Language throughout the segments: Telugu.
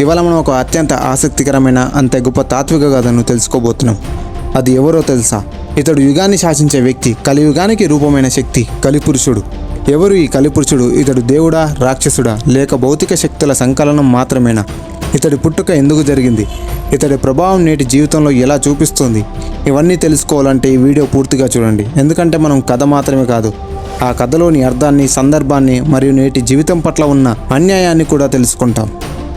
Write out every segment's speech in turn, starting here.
ఇవాళ మనం ఒక అత్యంత ఆసక్తికరమైన అంతే గొప్ప తాత్విక కథను తెలుసుకోబోతున్నాం. అది ఎవరో తెలుసా? ఇతడు యుగాన్ని శాసించే వ్యక్తి కలియుగానికి రూపమైన శక్తి కలిపురుషుడు. ఎవరు ఈ కలిపురుషుడు? ఇతడు దేవుడా రాక్షసుడా? లేక భౌతిక శక్తుల సంకలనం మాత్రమేనా? ఇతడి పుట్టుక ఎందుకు జరిగింది? ఇతడి ప్రభావం నేటి జీవితంలో ఎలా చూపిస్తుంది? ఇవన్నీ తెలుసుకోవాలంటే ఈ వీడియో పూర్తిగా చూడండి. ఎందుకంటే మనం కథ మాత్రమే కాదు ఆ కథలోని అర్థాన్ని సందర్భాన్ని మరియు నేటి జీవితం పట్ల ఉన్న అన్యాయాన్ని కూడా తెలుసుకుంటాం.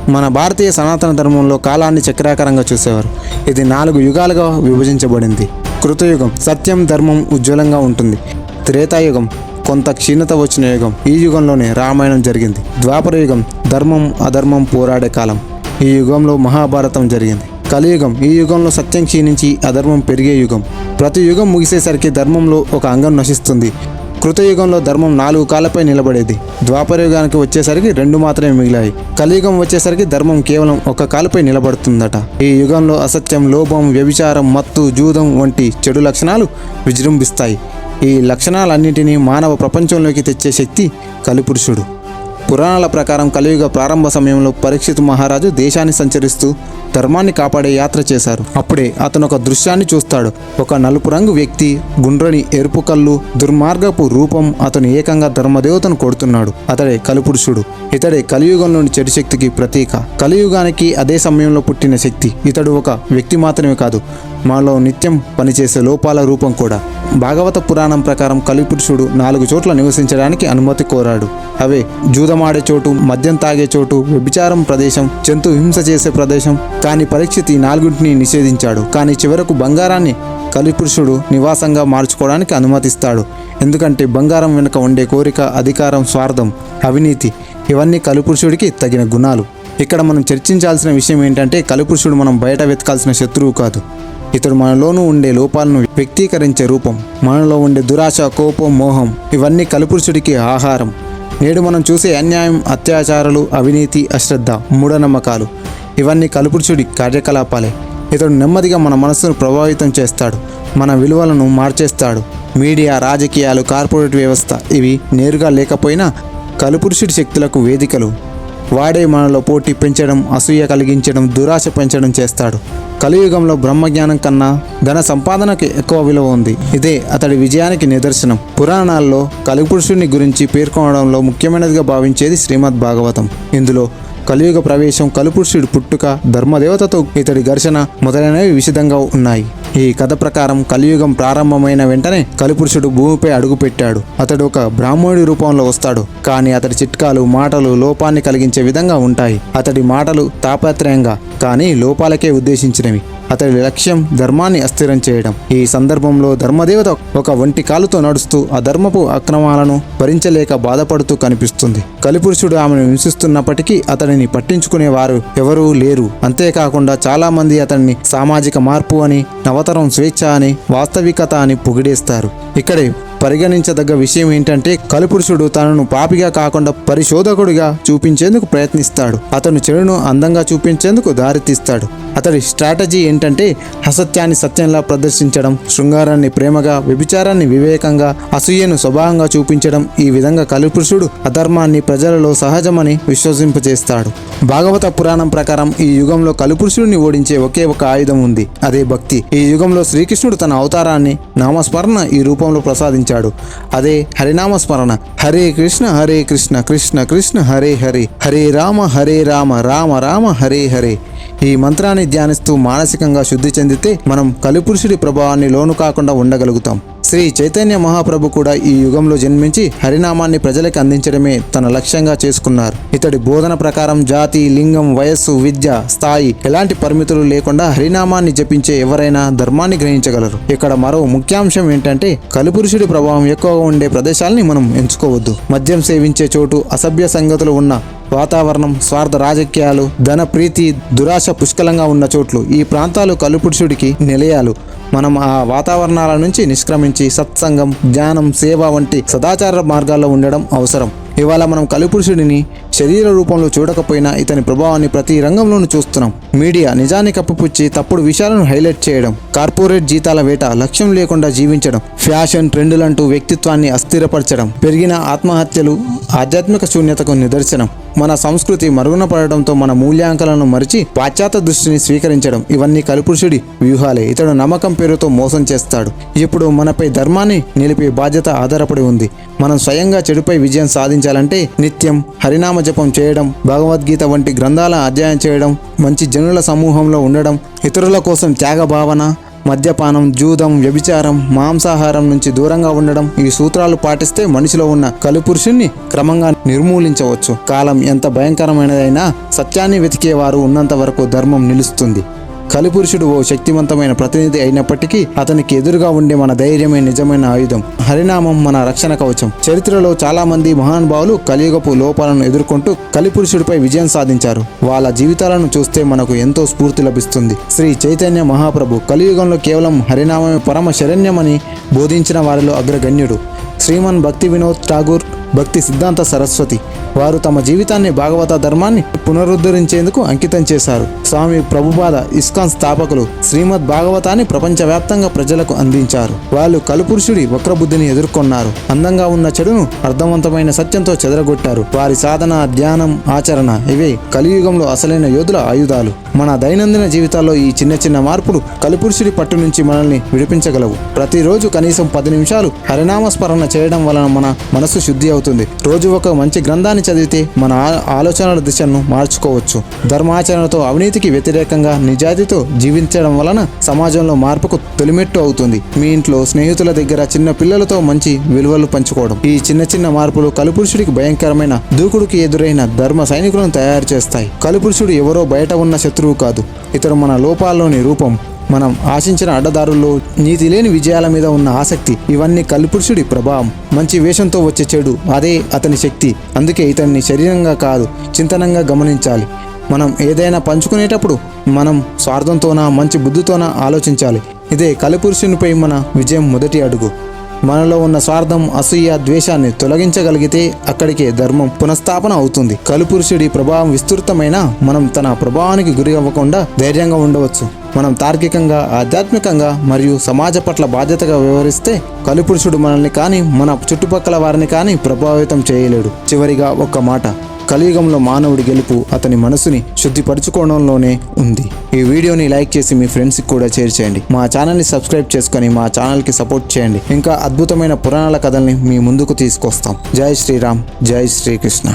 మన భారతీయ సనాతన ధర్మంలో కాలాన్ని చక్రాకారంగా చూసేవారు. ఇది నాలుగు యుగాలుగా విభజించబడింది. కృతయుగం సత్యం ధర్మం ఉజ్వలంగా ఉంటుంది. త్రేతాయుగం కొంత క్షీణత వచ్చిన యుగం. ఈ యుగంలోనే రామాయణం జరిగింది. ద్వాపర యుగం ధర్మం అధర్మం పోరాడే కాలం. ఈ యుగంలో మహాభారతం జరిగింది. కలియుగం ఈ యుగంలో సత్యం క్షీణించి అధర్మం పెరిగే యుగం. ప్రతి యుగం ముగిసేసరికి ధర్మంలో ఒక అంగం నశిస్తుంది. కృతయుగంలో ధర్మం నాలుగు కాళ్ళపై నిలబడేది. ద్వాపర యుగానికి వచ్చేసరికి రెండు మాత్రమే మిగిలాయి. కలియుగం వచ్చేసరికి ధర్మం కేవలం ఒక కాలుపై నిలబడుతుందట. ఈ యుగంలో అసత్యం లోభం వ్యభిచారం మత్తు జూదం వంటి చెడు లక్షణాలు విజృంభిస్తాయి. ఈ లక్షణాలన్నింటినీ మానవ ప్రపంచంలోకి తెచ్చే శక్తి కలిపురుషుడు. పురాణాల ప్రకారం కలియుగ ప్రారంభ సమయంలో పరీక్షిత్ మహారాజు దేశాన్ని సంచరిస్తూ ధర్మాన్ని కాపాడే యాత్ర చేశారు. అప్పుడే అతను ఒక దృశ్యాన్ని చూస్తాడు. ఒక నలుపు రంగు వ్యక్తి గుండ్రని ఎరుపు కళ్ళు దుర్మార్గపు రూపం అతను ఏకంగా ధర్మదేవతను కొడుతున్నాడు. అతడే కలుపురుషుడు. ఇతడే కలియుగంలోని చెడు శక్తికి ప్రతీక. కలియుగానికి అదే సమయంలో పుట్టిన శక్తి. ఇతడు ఒక వ్యక్తి మాత్రమే కాదు మాలో నిత్యం పనిచేసే లోపాల రూపం కూడా. భాగవత పురాణం ప్రకారం కలిపురుషుడు నాలుగు చోట్ల నివసించడానికి అనుమతి కోరాడు. అవే జూదమాడే చోటు మద్యం తాగే చోటు వ్యభిచారం ప్రదేశం జంతు హింస చేసే ప్రదేశం కానీ పరీక్షిత్ ఈ నాలుగుంటిని నిషేధించాడు. కానీ చివరకు బంగారాన్ని కలిపురుషుడు నివాసంగా మార్చుకోవడానికి అనుమతిస్తాడు. ఎందుకంటే బంగారం వెనుక ఉండే కోరిక అధికారం స్వార్థం అవినీతి ఇవన్నీ కలిపురుషుడికి తగిన గుణాలు. ఇక్కడ మనం చర్చించాల్సిన విషయం ఏంటంటే కలుపురుషుడు మనం బయట వెతకాల్సిన శత్రువు కాదు. ఇతడు మనలోనూ ఉండే లోపాలను వ్యక్తీకరించే రూపం మనలో ఉండే దురాశ కోపం మోహం ఇవన్నీ కలుపురుషుడికి ఆహారం. నేడు మనం చూసే అన్యాయం అత్యాచారాలు అవినీతి అశ్రద్ధ మూఢనమ్మకాలు ఇవన్నీ కలుపురుషుడి కార్యకలాపాలే. ఇతడు నెమ్మదిగా మన మనస్సును ప్రభావితం చేస్తాడు మన విలువలను మార్చేస్తాడు. మీడియా రాజకీయాలు కార్పొరేట్ వ్యవస్థ ఇవి నేరుగా లేకపోయినా కలుపురుషుడి శక్తులకు వేదికలు. వాడే మనలో పోటీ పెంచడం అసూయ కలిగించడం దురాశ పెంచడం చేస్తాడు. కలియుగంలో బ్రహ్మజ్ఞానం కన్నా ధన సంపాదనకి ఎక్కువ విలువ ఉంది. ఇదే అతడి విజయానికి నిదర్శనం. పురాణాల్లో కలిపురుషుని గురించి పేర్కొనడంలో ముఖ్యమైనదిగా భావించేది శ్రీమద్ భాగవతం ఇందులో కలియుగ ప్రవేశం కలుపురుషుడు పుట్టుక ధర్మదేవతతో ఇతడి ఘర్షణ మొదలైనవి విశదంగా ఉన్నాయి. ఈ కథ ప్రకారం కలియుగం ప్రారంభమైన వెంటనే కలిపురుషుడు భూమిపై అడుగుపెట్టాడు. అతడు ఒక బ్రాహ్మణుడి రూపంలో వస్తాడు. కానీ అతడి చిట్కాలు మాటలు లోపాన్ని కలిగించే విధంగా ఉంటాయి. అతడి మాటలు తాపత్రయంగా కానీ లోపాలకే ఉద్దేశించినవి. అతడి లక్ష్యం ధర్మాన్ని అస్థిరం చేయడం. ఈ సందర్భంలో ధర్మదేవత ఒక వంటి కాలుతో నడుస్తూ అధర్మపు అక్రమాలను భరించలేక బాధపడుతూ కనిపిస్తుంది. కలిపురుషుడు ఆమెను హింసిస్తున్నప్పటికీ అతడిని పట్టించుకునేవారు ఎవరూ లేరు. అంతేకాకుండా చాలా మంది అతన్ని సామాజిక మార్పు అని నవతరం స్వేచ్ఛ అని వాస్తవికత అని పొగిడేస్తారు. ఇక్కడే పరిగణించదగ్గ విషయం ఏంటంటే కలుపురుషుడు తనను పాపిగా కాకుండా పరిశోధకుడిగా చూపించేందుకు ప్రయత్నిస్తాడు. అతను చెడును అందంగా చూపించేందుకు దారితీస్తాడు. అతడి స్ట్రాటజీ ఏంటంటే అసత్యాన్ని సత్యంలా ప్రదర్శించడం శృంగారాన్ని ప్రేమగా వ్యభిచారాన్ని వివేకంగా అసూయను స్వభావంగా చూపించడం ఈ విధంగా కలిపురుషుడు అధర్మాన్ని ప్రజలలో సహజమని విశ్వసింపజేస్తాడు భాగవత పురాణం ప్రకారం ఈ యుగంలో కలిపురుషుడిని ఓడించే ఒకే ఒక ఆయుధం ఉంది. అదే భక్తి. ఈ యుగంలో శ్రీకృష్ణుడు తన అవతారాన్ని నామస్మరణ ఈ రూపంలో ప్రసాదించాడు. అదే హరినామ స్మరణ. హరే కృష్ణ హరే కృష్ణ కృష్ణ కృష్ణ హరే హరే. హరే రామ హరే రామ రామ రామ హరే హరే. ఈ మంత్రాన్ని ధ్యానిస్తూ మానసికంగా శుద్ధి చెందితే మనం కలిపురుషుడి ప్రభావాన్ని లోను కాకుండా ఉండగలుగుతాం. శ్రీ చైతన్య మహాప్రభు కూడా ఈ యుగంలో జన్మించి హరినామాన్ని ప్రజలకు అందించడమే తన లక్ష్యంగా చేసుకున్నారు. ఇతడి బోధన ప్రకారం జాతి లింగం వయస్సు విద్య స్థాయి ఎలాంటి పరిమితులు లేకుండా హరినామాన్ని జపించే ఎవరైనా ధర్మాన్ని గ్రహించగలరు. ఇక్కడ మరో ముఖ్యాంశం ఏంటంటే కలిపురుషుడి ప్రభావం ఎక్కువగా ఉండే ప్రదేశాలని మనం ఎంచుకోవద్దు. మద్యం సేవించే చోటు అసభ్య సంగతులు ఉన్న వాతావరణం స్వార్థ రాజకీయాలు ధన ప్రీతి దురాశ పుష్కలంగా ఉన్న చోట్లు ఈ ప్రాంతాలు కలుపురుషుడికి నిలయాలు. మనం ఆ వాతావరణాల నుంచి నిష్క్రమించి సత్సంగం జ్ఞానం సేవ వంటి సదాచార మార్గాల్లో ఉండడం అవసరం. ఇవాళ మనం కలిపురుషుడిని శరీర రూపంలో చూడకపోయినా ఇతని ప్రభావాన్ని ప్రతి రంగంలోనూ చూస్తున్నాం. మీడియా నిజాన్ని కప్పిపుచ్చి తప్పుడు విషయాలను హైలైట్ చేయడం కార్పొరేట్ జీతాల వేట లక్ష్యం లేకుండా జీవించడం ఫ్యాషన్ ట్రెండులంటూ వ్యక్తిత్వాన్ని అస్థిరపరచడం పెరిగిన ఆత్మహత్యలు ఆధ్యాత్మిక శూన్యతకు నిదర్శనం. మన సంస్కృతి మరుగున పడటంతో మన మూల్యాంకలను మరిచి పాశ్చాత్య దృష్టిని స్వీకరించడం ఇవన్నీ కలుపురుషుడి వ్యూహాలే. ఇతడు నమ్మకం పేరుతో మోసం చేస్తాడు. ఇప్పుడు మనపై ధర్మాన్ని నిలిపే బాధ్యత ఆధారపడి ఉంది. మనం స్వయంగా చెడుపై విజయం సాధించాలంటే నిత్యం హరినామ జపం చేయడం భగవద్గీత వంటి గ్రంథాల అధ్యయనం చేయడం మంచి జనుల సమూహంలో ఉండడం ఇతరుల కోసం త్యాగ భావన మద్యపానం జూదం వ్యభిచారం మాంసాహారం నుంచి దూరంగా ఉండడం ఈ సూత్రాలు పాటిస్తే మనిషిలో ఉన్న కలుపురుషుణ్ణి క్రమంగా నిర్మూలించవచ్చు. కాలం ఎంత భయంకరమైనదైనా సత్యాన్ని వెతికేవారు ఉన్నంత వరకు ధర్మం నిలుస్తుంది. కలిపురుషుడు ఓ శక్తివంతమైన ప్రతినిధి అయినప్పటికీ అతనికి ఎదురుగా ఉండే మన ధైర్యమే నిజమైన ఆయుధం. హరినామం మన రక్షణ కవచం. చరిత్రలో చాలా మంది మహానుభావులు కలియుగపు లోపాలను ఎదుర్కొంటూ కలిపురుషుడిపై విజయం సాధించారు. వాళ్ళ జీవితాలను చూస్తే మనకు ఎంతో స్ఫూర్తి లభిస్తుంది. శ్రీ చైతన్య మహాప్రభు కలియుగంలో కేవలం హరినామమే పరమ శరణ్యమని బోధించిన వారిలో అగ్రగణ్యుడు. శ్రీమన్ భక్తి వినోద్ ఠాగూర్ భక్తి సిద్ధాంత సరస్వతి. వారు తమ జీవితాన్ని భాగవత ధర్మాన్ని పునరుద్ధరించేందుకు అంకితం చేశారు. స్వామి ప్రభుపాద ఇస్కాన్ స్థాపకులు శ్రీమద్ భాగవతాన్ని ప్రపంచవ్యాప్తంగా ప్రజలకు అందించారు. వాళ్ళు కలుపురుషుడి వక్రబుద్ధిని ఎదుర్కొన్నారు. అందంగా ఉన్న చెడును అర్థవంతమైన సత్యంతో చెదరగొట్టారు. వారి సాధన ధ్యానం ఆచరణ ఇవే కలియుగంలో అసలైన యోధుల ఆయుధాలు. మన దైనందిన జీవితాల్లో ఈ చిన్న చిన్న మార్పులు కలిపురుషుడి పట్టు నుంచి మనల్ని విడిపించగలవు. ప్రతిరోజు కనీసం పది నిమిషాలు హరినామ స్మరణ చేయడం వలన మన మనసు శుద్ధి అవుతుంది. రోజు ఒక మంచి గ్రంథాన్ని చదివితే మన ఆ- ఆలోచనల దిశను మార్చుకోవచ్చు. ధర్మాచరణతో అవినీతికి వ్యతిరేకంగా నిజాయితీతో జీవించడం వలన సమాజంలో మార్పుకు తొలిమెట్టు అవుతుంది. మీ ఇంట్లో స్నేహితుల దగ్గర చిన్న పిల్లలతో మంచి విలువలు పంచుకోవడం. ఈ చిన్న చిన్న మార్పులు కలిపురుషుడికి భయంకరమైన దూకుడుకి ఎదురైన ధర్మ సైనికులను తయారు చేస్తాయి. కలిపురుషుడు ఎవరో బయట ఉన్న శత్రువు కాదు. ఇతడు మన లోపాల్లోని రూపం. మనం ఆశించిన అడ్డదారుల్లో నీతి లేని విజయాల మీద ఉన్న ఆసక్తి ఇవన్నీ కలిపురుషుడి ప్రభావం. మంచి వేషంతో వచ్చే చెడు అదే అతని శక్తి. అందుకే ఇతన్ని శరీరంగా కాదు చింతనంగా గమనించాలి. మనం ఏదైనా పంచుకునేటప్పుడు మనం స్వార్థంతోనా మంచి బుద్ధితోనా ఆలోచించాలి. ఇదే కలిపురుషునిపై మన విజయం మొదటి అడుగు. మనలో ఉన్న స్వార్థం అసూయ ద్వేషాన్ని తొలగించగలిగితే అక్కడికే ధర్మం పునఃస్థాపన అవుతుంది. కలుపురుషుడి ప్రభావం విస్తృతమైన మనం తన ప్రభావానికి గురి అవ్వకుండా ధైర్యంగా ఉండవచ్చు. మనం తార్కికంగా ఆధ్యాత్మికంగా మరియు సమాజ పట్ల బాధ్యతగా వ్యవహరిస్తే కలిపురుషుడు మనల్ని కానీ మన చుట్టుపక్కల వారిని కానీ ప్రభావితం చేయలేడు. చివరిగా ఒక్క మాట. కలియుగంలో మానవుడి గెలుపు అతని మనసుని శుద్ధిపరచుకోవడంలోనే ఉంది. ఈ వీడియోని లైక్ చేసి మీ ఫ్రెండ్స్కి కూడా షేర్ చేయండి. మా ఛానల్ని సబ్స్క్రైబ్ చేసుకొని మా ఛానల్కి సపోర్ట్ చేయండి. ఇంకా అద్భుతమైన పురాణాల కథల్ని మీ ముందుకు తీసుకొస్తాం. జై శ్రీరామ్ జై శ్రీకృష్ణ.